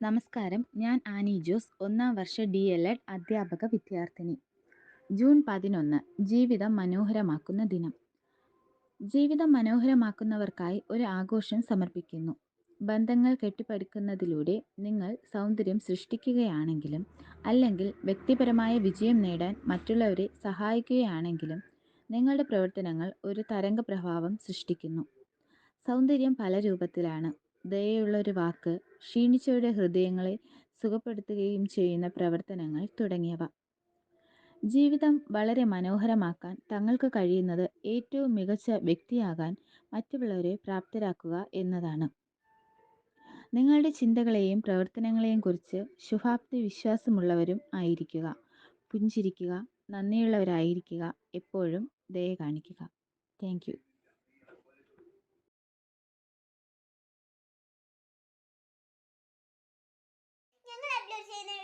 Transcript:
നമസ്കാരം. ഞാൻ ആനി ജോസ് ഒന്നാം വർഷ ഡി എൽ എഡ് അധ്യാപക വിദ്യാർത്ഥിനി. ജൂൺ പതിനൊന്ന് ജീവിതം മനോഹരമാക്കുന്ന ദിനം. ജീവിതം മനോഹരമാക്കുന്നവർക്കായി ഒരു ആഘോഷം സമർപ്പിക്കുന്നു. ബന്ധങ്ങൾ കെട്ടിപ്പടുക്കുന്നതിലൂടെ നിങ്ങൾ സൗന്ദര്യം സൃഷ്ടിക്കുകയാണെങ്കിലും അല്ലെങ്കിൽ വ്യക്തിപരമായ വിജയം നേടാൻ മറ്റുള്ളവരെ സഹായിക്കുകയാണെങ്കിലും നിങ്ങളുടെ പ്രവർത്തനങ്ങൾ ഒരു തരംഗ പ്രഭാവം സൃഷ്ടിക്കുന്നു. സൗന്ദര്യം പല രൂപത്തിലാണ്. ദയയുള്ള ഒരു വാക്ക് ക്ഷീണിച്ചവരുടെ ഹൃദയങ്ങളെ സുഖപ്പെടുത്തുകയും ചെയ്യുന്ന പ്രവർത്തനങ്ങൾ തുടങ്ങിയവ. ജീവിതം വളരെ മനോഹരമാക്കാൻ തങ്ങൾക്ക് കഴിയുന്നത് ഏറ്റവും മികച്ച വ്യക്തിയാകാൻ മറ്റുള്ളവരെ പ്രാപ്തരാക്കുക എന്നതാണ്. നിങ്ങളുടെ ചിന്തകളെയും പ്രവർത്തനങ്ങളെയും കുറിച്ച് ശുഭാപ്തി വിശ്വാസമുള്ളവരും ആയിരിക്കുക. പുഞ്ചിരിക്കുക നന്ദിയുള്ളവരായിരിക്കുക. എപ്പോഴും ദയ കാണിക്കുക. ഞങ്ങൾ